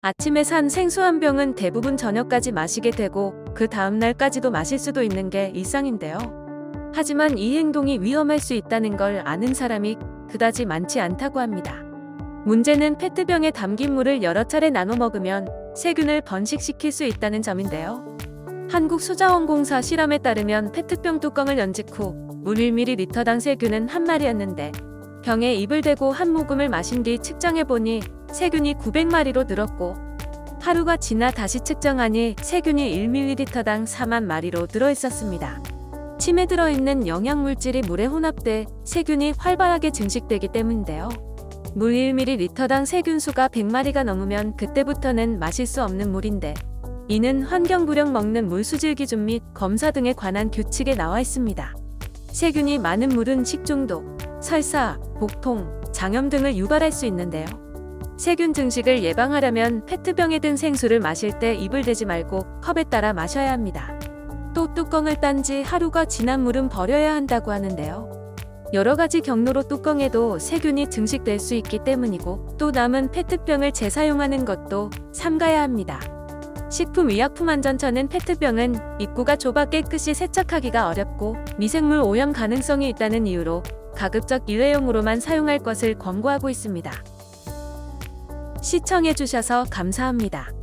아침에 산 생수 한 병은 대부분 저녁까지 마시게 되고 그 다음 날까지도 마실 수도 있는 게 일상인데요. 하지만 이 행동이 위험할 수 있다는 걸 아는 사람이 그다지 많지 않다고 합니다. 문제는 페트병에 담긴 물을 여러 차례 나눠 먹으면 세균을 번식시킬 수 있다는 점인데요. 한국소자원공사 실험에 따르면 페트병 뚜껑을 연직 후 물 1ml당 세균은 한 마리였는데 병에 입을 대고 한 모금을 마신 뒤 측정해 보니 세균이 900마리로 늘었고 하루가 지나 다시 측정하니 세균이 1ml당 4만 마리로 늘어 있었습니다. 침에 들어있는 영양물질이 물에 혼합돼 세균이 활발하게 증식되기 때문인데요. 물 1ml당 세균 수가 100마리가 넘으면 그때부터는 마실 수 없는 물인데 이는 환경부령 먹는 물 수질 기준 및 검사 등에 관한 규칙에 나와 있습니다. 세균이 많은 물은 식중독, 설사, 복통, 장염 등을 유발할 수 있는데요. 세균 증식을 예방하려면 페트병에 든 생수를 마실 때 입을 대지 말고 컵에 따라 마셔야 합니다. 또 뚜껑을 딴 지 하루가 지난 물은 버려야 한다고 하는데요. 여러 가지 경로로 뚜껑에도 세균이 증식될 수 있기 때문이고 또 남은 페트병을 재사용하는 것도 삼가야 합니다. 식품의약품안전처는 페트병은 입구가 좁아 깨끗이 세척하기가 어렵고 미생물 오염 가능성이 있다는 이유로 가급적 일회용으로만 사용할 것을 권고하고 있습니다. 시청해주셔서 감사합니다.